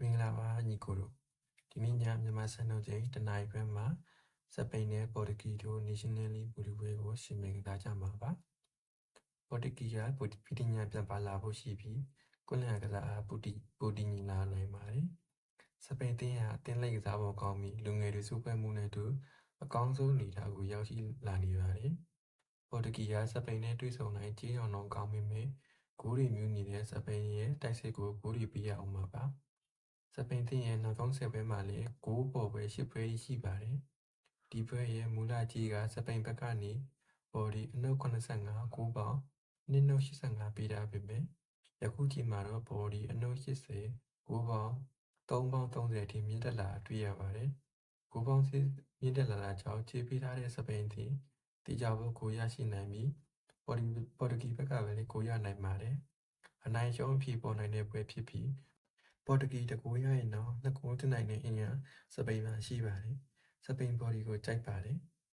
မင်္ဂလာပါညီကိုတို့ဒီနေ့ညမြန်မာစံတော်ချိန်တနင်္လာရီခွဲမှာစပိန်နဲ့ပေါ်တူဂီတို့ National League ဘူဒီပွဲကိုရှင်မြင်ကြကြမှာပါပေါ်တူဂီကပူတီညာပြန်ပါလာဖို့ရှိပြီးကွန်လန်ကစားအားပူတီပူတီညီလာနိုင်ပါတယ်စပိန်တင်းဟာအသင်းလိုက်ကစားဖို့ကောင်းပြီးလူငယ်တွေစုဖွဲ့မှုနဲ့တူအကောင်းဆုံးနေတာကိုရောက်ရှိလာနေပါတယ်ပေါ်တူဂီကစပိန်နဲ့တွေ့ဆုံနိုင်ကြေးရောင်တော့ကောင်းပေမဲ့ဂိုးတွေမျိုးနေတဲ့စပိန်ရဲ့တိုက်စစ်ကိုဂိုးတွေပေးရအောင်ပါပါ စပိန်သင်းရဲ့နောက်ဆုံးဆက်ပွဲမှာလည်းဂိုးပေါ်ပွဲ၈ပွဲရှိပါတယ်။ဒီပွဲရဲ့မူလကြီးကစပိန်ဘက်ကနေဘော်ဒီအနှုတ်85ဂိုးပေါင်း2နှုတ်85ပေးတာပဲပဲ။ယခုချိန်မှာတော့ဘော်ဒီအနှုတ်80ဂိုးပေါင်း3ပေါင်း30အထိမြင့်တက်လာတွေ့ရပါတယ်။ဂိုးပေါင်းစစ်မြင့်တက်လာတာကြောင့်ခြေပေးထားတဲ့စပိန်သင်းတေချာဖို့ဂိုးရရှိနိုင်ပြီးပေါ်ဒီပေါ်တူဂီဘက်ကလည်းဂိုးရနိုင်ပါတယ်။အနိုင်ရှုံးအဖြစ်ပေါ်နိုင်တဲ့ပွဲဖြစ်ပြီး ပေါ်တူဂီတကူရရင်တော့နှစ်ကူတင်နိုင်တဲ့အင်အားစပိန်မှာရှိပါတယ်။စပိန်ဘော်ဒီကိုကြိုက်ပါတယ်